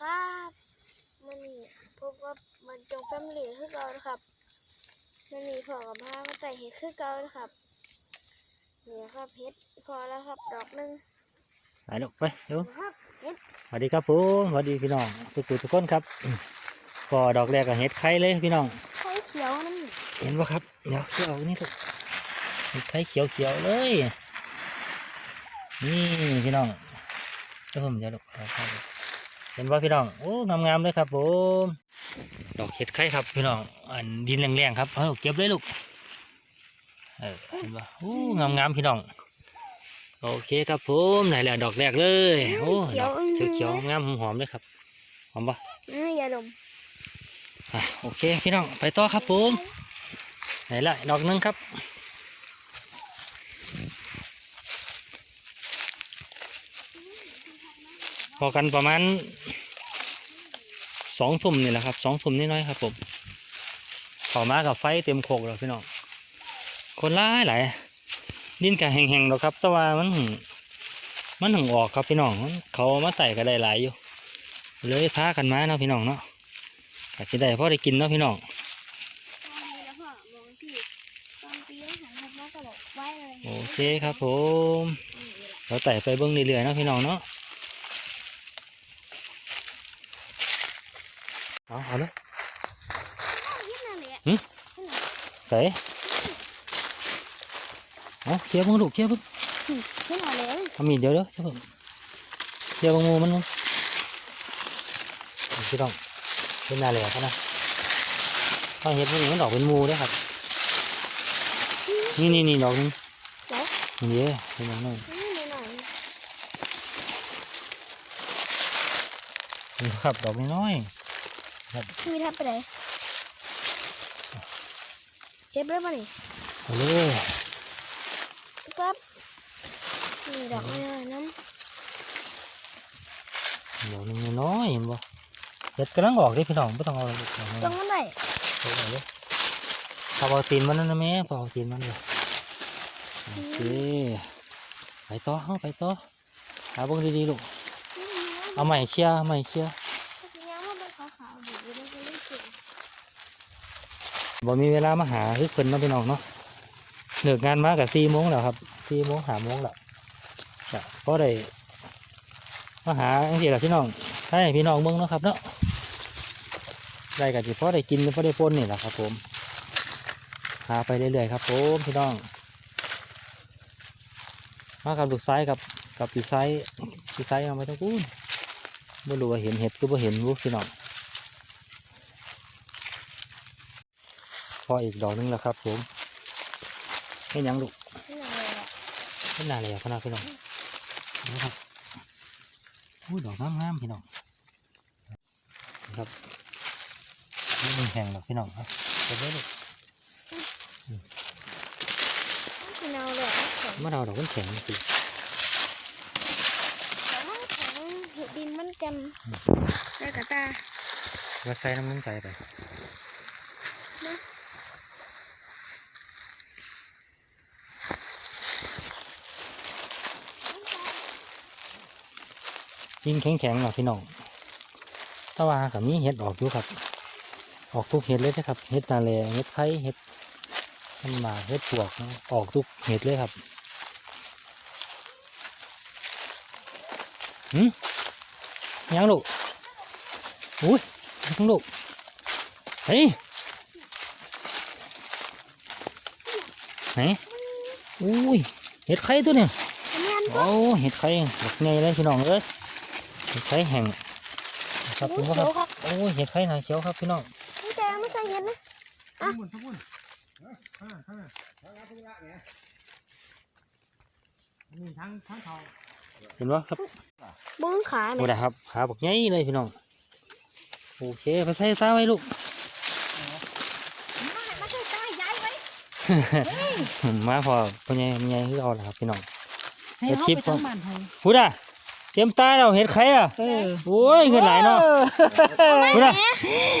ครับมันนี่พบว่ามันจงแฟมิลี่คือเก่านะครับมันนี่พอกับพามาใส่เห็ดคือเก่านะครับนี่ครับเห็ดพอแล้วครับดอกหนึ่งไปลูกไปเดี๋ยวครับเห็ดสวัสดีครับผมสวัสดีพี่น้องทุกทุกคนครับก็ดอกแรกก็เห็ดไข่เลยพี่น้องไข่เขียวนั่นนี่เห็นปะครับเดี๋ยวเอานี่ลูกเห็ดไข่เขียวเขียวๆเลยนี่พี่น้องเดี๋ยวผมจะลูกเอา เข้าเลยเห็นว่าพี่น้องโอ้งามๆเลยครับผมดอกเห็ดไข่ครับพี่น้องอันดินแรงๆครับเอาเก็บเลยลูกเออเห็นปะโอ้งามๆพี่น้องโอเคครับผมไหนแหละดอกแรกเลยโอ้ดอกเขียวๆงามหอมๆเลยครับหอมปะนี่ยาดมอะโอเคพี่น้องไปต่อครับผมไหนละดอกหนึงครับ พอกันประมาณสองทุ่มนี่แหละครับสองทุ่มนิดน้อยครับผมเขอมากับไฟเต็มโคกแล้วพี่น้องคนร้ายหลายดินกะแห้งๆหรอกครับ แต่ว่ามันมันถึงออกครับพี่น้องเขามาใส่ก็ได้หลายอยู่ เลยพากันมาเนาะพี่น้องเนาะอาจจะได้พอได้กินเนาะพี่น้องโอเคครับผมเราไต่ไปเบิ้องเรื่อยๆเนาะพี่น้องเนาะ เอาเอาเลยนี่นั่นแหละใส่เอาเคลียร์เบิ้งลูกเคลียร์เบิ้งนี่นั่นแหละเอามีดเดี๋ยวเดี๋ยวเดี๋ยวผมเคลียร์เบิ้งงูมันมั้งเอาพี่น้องเป็นนาเหลวเขานะข้างเห็ดพวกนี้มันออกเป็นมูเด้วยครับ นี่นี่นี่ดอกหนึงเดี๋ยวนี่เด้พี่น้องน้องนี่หน่อยนี่ครับดอกน้อย มีทับไปไหนเก็บได้ป่ะนี่ๆเอาเลยปั๊บนี่ดอกไม้น้เดี๋ยวนึงน้อยๆเห็นบ่เห็ดกำลังออกเด้พี่น้องไม่ต้องเอาลูกเอาำตรงนั้นไหนเอาเอาเลยเอาเอาตีนมันนั่นนะแม่พอเอาตีนมันเลยโอเคไปต่อเอาไปต่อหาเบิ่งดีๆลูกเอาใหม่เคลียร์ใหม่เคลียร์ ยังว่าเป็นขาวๆอยู่ในนี้เก่ง บ่มีเวลามาหาคือเพิ่นเนาพี่น้องเนาะเลิกงานมากับสี่โมงแล้วครับสี่โมงหาโมงแล้วก็ได้มาหาจังซี่ล่ะพี่น้องให้พี่น้องเบิ่งเนาะครับเนาะได้ก็สิพอได้กินพอได้ปนนี่แหละครับ ผมหาไปเรื่อยๆครับผมพี่น้อง มากับลูกไซส์กับกับปีไซส์ปีไซส์เอาไปทั้งคู่ไม่รู้ว่าเห็นเห็ดก็ไม่เห็นรู้พี่น้อง พออีกดอกหนึงแล้วครับ ผมให้ยังลูกนี่นั่นแหละให้นานเลยขนาดพี่น้องนะครับอู้ดอกงามๆพี่น้องครับนี่มันแห้งหรอกพี่น้องครับเก็บไว้ลูกที่เนาเลยแข็งมะนาวดอกมันแข็งสิแต่ว่าแข็งเห็ดดินมันจำได้กระตาว่าใส่น้ำมันใจไป ยิ่งแข็งๆหรอกพี่น้องถ้าว่ากับนี้เห็ดออกอยู่ครับ ออกทุกเห็ดเลยนะครับเห็ดนาแลเห็ดไข่เห็ดน้ำหมากเห็ดปวกนะออกทุกเห็ดเลยครับหืมยังลูกอุ้ยยังลูกเฮ้ยไหนอุ้ยเห็ดไข่ตัวเนี่ยอันนี้อันโอ้เห็ดไข่ดอกใหญ่เลยพี่น้องเอ้ย เห็ดไข่แห้งครับผมเขีว่ายวครับครับ โอ้ยเห็ดไข่หนาเขียวครับพี่น้องไม่ใจไม่ใช่เห็ดนะทั้งหมดทั้งหมดฮะฮะฮะทั้งทุระเนี่ยมีทั้งทั้งเขาเห็นว่าครับบุ้งขาโอ้เนี่ยได้ครับขาบอกใหญ่เลยพี่น้องโอเคไปใส่ตาไว้ลูกไม่ใช่ตาย้ายไว้มาพอพ่อใหญ่พ่อใหญ่คือเอาละครับพี่น้องให้เฮ็ดเขาคลิปไปทั้งบ้านเขาพูดอะเตรียมตาเราเห็ดไข่อะเออโอ้ยเงินหลายเนาะพูดอะ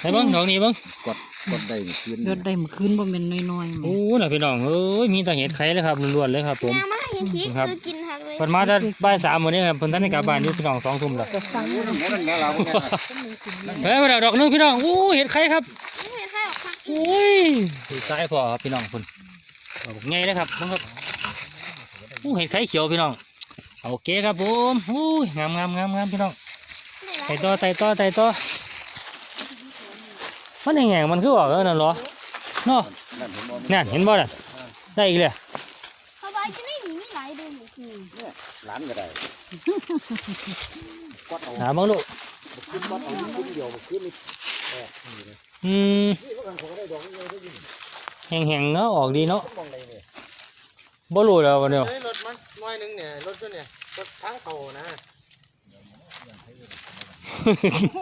ไหนเบ้างดอกนี้เบ้างกดกดได้คืนรถได้เมื่อคืนบ่แม่นน้อยๆแหมโอ้น่ะพี่น้องเอ้ยมีแต่เห็ดไข่เลยครับล้วนๆเลยครับผมยามาให้เห็นขี้ครับคือกินหักเลยเพิ่นมาแต่บ่ายสามมื้อนี้ครับเพิ่นทันได้กลับบ้านอยู่พี่น้องสองทุ่มแล้วหมูนั่นแม่เราเฮ้ยมาดอกหนึงพี่น้องอู้เห็ดไข่ครับไม่เห็นให้ออกพักอุ้ยดูซ้ายพอครับพี่น้องคุณเอาบอกไงนะครับมึงครับอู้เห็ดไข่เขียวพี่น้อง โอเคครับผมอู้ยงามงามงามงามพี่น้องไต่ต่อไต่ต่อไต่ต่อมันแหงๆมันคือออกแล้วนั่นเหรอเนาะนั่นผมมองนั่นเห็นบ่น่ะได้อีกเลยเขาบอกจะไม่มีมีหลายเดือนอยู่หลานก็ได้กดเอาหาบ้างลูกขึ้นกดเอาขึ้นเดียวขึ้นนี่อืมนี่พวกกันเขาก็ได้ดอกเลยได้ยินแหงๆเนาะออกดีเนาะ บ่รู้แล้ววันเดียวเฮ้ยรถมันน้อยหนึงเนี่ยรถตัวเนี่ยรถทั้งเขานะ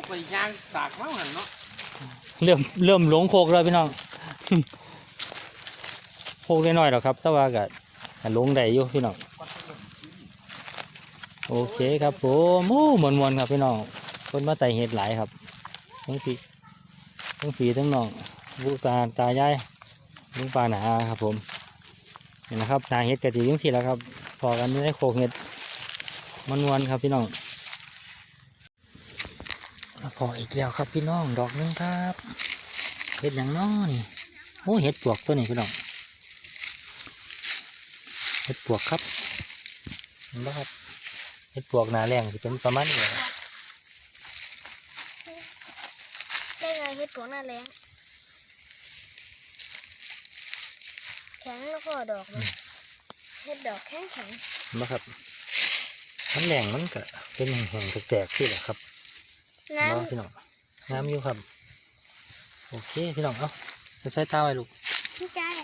ไปย่างตากมาหันเนาะเริ่มเริ่มหลงโคกแล้วพี่น้องโคกได้น้อยๆหรอกครับแต่ว่าก็ก็หลงได้อยู่พี่น้องโอเคครับผมโอ้มวนมวนๆครับพี่น้องคนมาไต่เห็ดหลายครับทั้งปีทั้งปีทั้งน้องลูกตาตายายลุงปลาหนาครับผม นี่นะครับนาเห็ดกระทิยังสิแล้วครับพอกันได้โคกเห็ดมวนวนครับพี่น้องพออีกแล้วครับพี่น้องดอกหนึงครับเห็ดอย่างน้อนี่โอ้เห็ดปวกตัวนี้พี่น้องเห็ดปวกครับเห็นะครับเห็ดปวกหนาแรงสิเป็นประมาณนี้ได้ไงเห็ดตัวหนาแรง ข็งแล้วก็ดอกมันเห็ดดอกแข็งแข็งเห็นปะครับมันแรงมันก็เป็นแห่งๆแตกๆที่แหละครับงามเนาะพี่น้องงามอยู่ครับ โอเคพี่น้องเอาไปใส่ตาไว้ลูกพี่กาย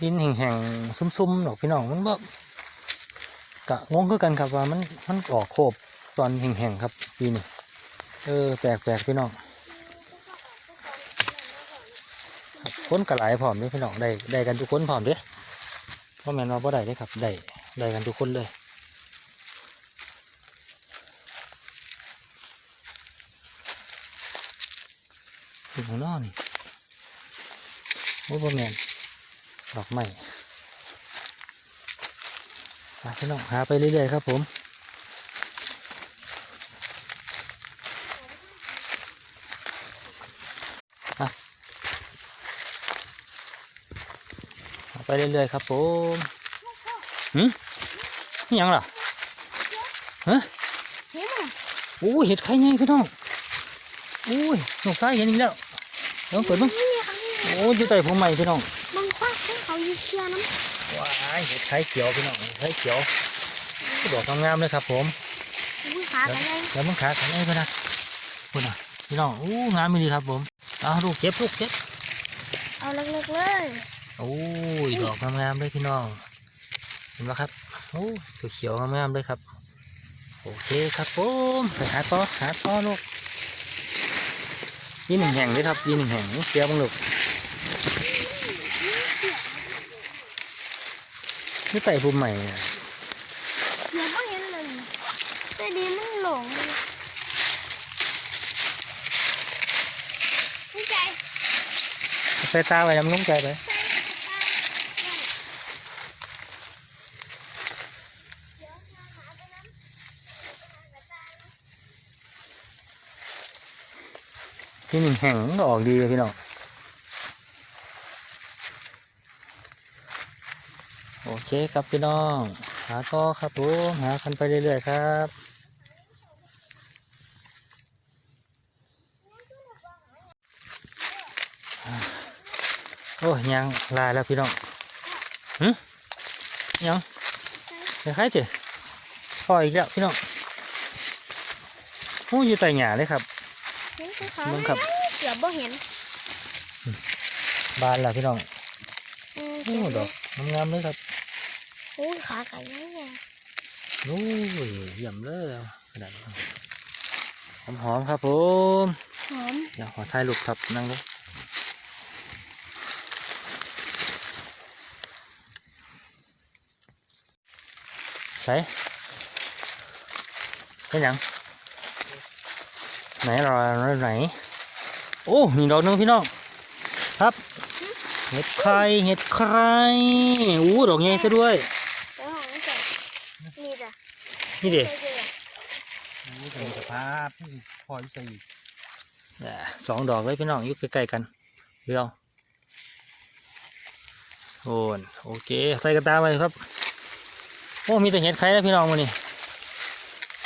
ดินแห่งๆซุ่มๆหรอกพี่น้องมันบ่กะงงคือกันครับว่ามันมันออกโคบตอนแห่งๆครับปีนี้เออแปลกๆพี่น้อง คนกระหลายพร้อมด้วยพี่น้องได้ได้กันทุกคนพร้อมเด้อเพราะแม่นว่าบ่ได้เด้อครับได้ได้กันทุกคนเลยถึงข้างนอกนี่โอ้บ่แมนดอกไม้พี่น้องหาไปเรื่อยๆครับผมอะหา ไปเรื่อยๆครับผมหืมนี่ยังล่ะฮะเห็นไหมโอ้ยเห็ดไข่ไงพี่น้องโอ้ยหนกซ้ายเห็นอีกแล้วเดี๋ยวเปิดมั้งนี่ครับโอ้ยอยู่ใต้ผมใหม่พี่น้องบางควักให้เขาอยู่เชียร์น้ำว้ายเห็ดไข่เขียวพี่น้องเห็ดไข่เขียวดอกงามๆเลยครับผมอุ้ยขากันไงเดี๋ยวมึงขากันเองพี่นะคุณน่ะพี่น้องอู้งามดีครับผมเอาลูกเก็บลูกเก็บเอาเล็กๆเลย โอ้ยดอกงามๆเลยพี่น้องเห็นไหมครับโอ้ตัวเขียวงามๆเลยครับ โอเคครับผมไปหาต่อหาต่อลูกยีหนึ่งแห่งเลยครับยีหนึ่งแห่งเสียบังลูกนี่ไต่ภูมิใหม่อะเดี๋ยวก็เห็นเลยแต่ดีมันหลงเลยพี่ใจใส่ตาไว้น้ำนุ่งใจไป ที่หนึ่งแห่งก็ออกดีเลยพี่น้องโอเคครับพี่น้อง หาต่อครับผมหากันไปเรื่อยๆครับโอ้ยยังลายแล้วพี่น้องหึยังเดี๋ยวใครเจอพออีกแล้วพี่น้องโอ้ยอยู่ใต้หญ้าเลยครับ มึงครับเกือบบ่เห็น บานแล้วพี่น้องอืมโอ้ดอกงามๆเลยครับโอ้ยขาไก่ยังไงโอ้ยเยี่ยมเลยขนาดนี้หอมๆครับผมหอมเดี๋ยวขอถ่ายรูปครับนั่งเลยใส่เป็นหยัง ไหนรอไหน โอ้มีดอกหนึงพี่น้อง ครับ เห็ดไข่เห็ดไข่อู้ดอกใหญ่ซะด้วยแล้วของนี่ใส่นี่จ้ะนี่เด็ใส่เกลือนี่เป็นสภาพที่พอใส่อีกสองดอกเลยพี่น้องอยู่ใกล้ๆกันเรียวโอนโอเค ใส่กระตาไปครับ โอ้ มีแต่เห็ดไข่แล้วพี่น้องมานี่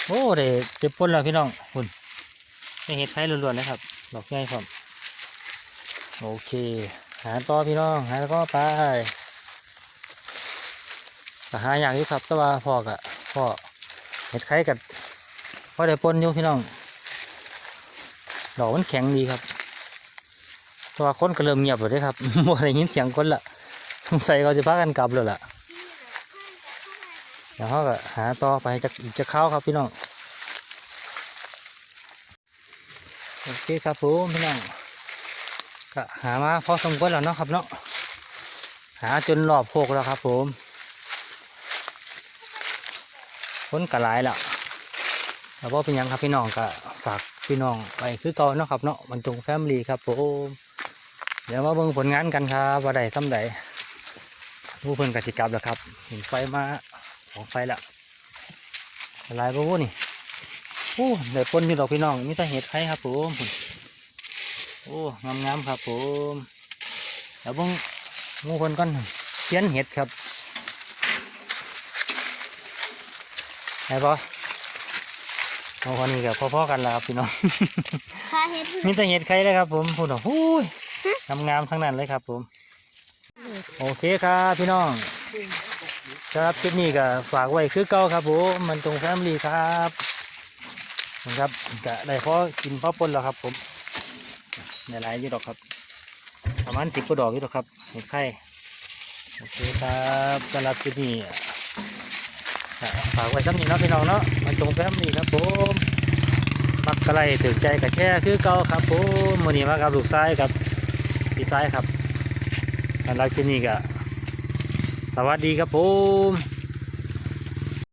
โอ้ได้เจ็บปนแล้วพี่น้องคุณ ได้เห็ดไข่ล้วนๆเลยครับ ดอกใหญ่ครับโอเค หาต่อพี่น้อง หาแล้วก็ไปหาอย่างนี้ครับแต่ว่าพอกะพ่อเห็ดไข่กับพ่อได้ปนอยู่พี่น้อง ดอกมันแข็งดีครับแตัวาคนก็เริ่มเงียบแล้วเด้ครับบ่ได้ยินเสียงคนละสงสัยเขาจะพากันกลับแล้วล่ะเดี๋ยวเขาก็หาต่อไปจะอีกจะเข้าครับพี่น้อง โอเคครับผมพี่น้องก็หามาพอสมควรแล้วเนาะครับเนาะหาจนรอบโคกแล้วครับผมคนกระหลายแล้วแล้วก็เป็นยังครับพี่น้องก็ฝากพี่น้องไปคือเก่าเนาะครับเนาะมันจงแฟมลี่ครับผมเดี๋ยวมาเบิ่งผลงานกันครับว่าใดทำใดผู้เพิ่นกติกรรมแล้วครับเห็นไฟมาของไฟละลายปะวุนี่ โอ้ได้ปนอยู่ดอกพี่น้องมีแต่เห็ดไข่ครับผมโอ้งามๆครับผมเดี๋ยวเบิ่งหงูคนก่อนเขียนเห็ดครับไหนปะโอ้คนนี้กับพ่อๆกันแล้วครับพี่น้องค่าเฮ็ดมีแต่เห็ดไข่เลยครับ ผมพูดถึงหูยงามๆทั้งนั้นเลยครับ ผม โอเคครับพี่น้องสำหรับคลิปนี้ก็ฝากไว้คือเก่าครับผมมันตรงแฟมลี่ครับ นะครับก็ได้พอกินพอปนแล้วครับ ผมในหลายยู่ดอกครับ ประมาณสิบกว่าดอกยู่ดอกครับเห็ดไข่โอเคครับสำหรับคลิปนี้ฝากไว้ซ้ำนี้เนาะพี่น้องเนาะมันตรงแฟมลี่ครับผมมักกะไรถึงใจกับแช่คือเก่าครับผมมือนี้มากับลูกซ้ายกับพี่ซ้ายครับสำหรับที่นี่ก็สวัสดีครับผม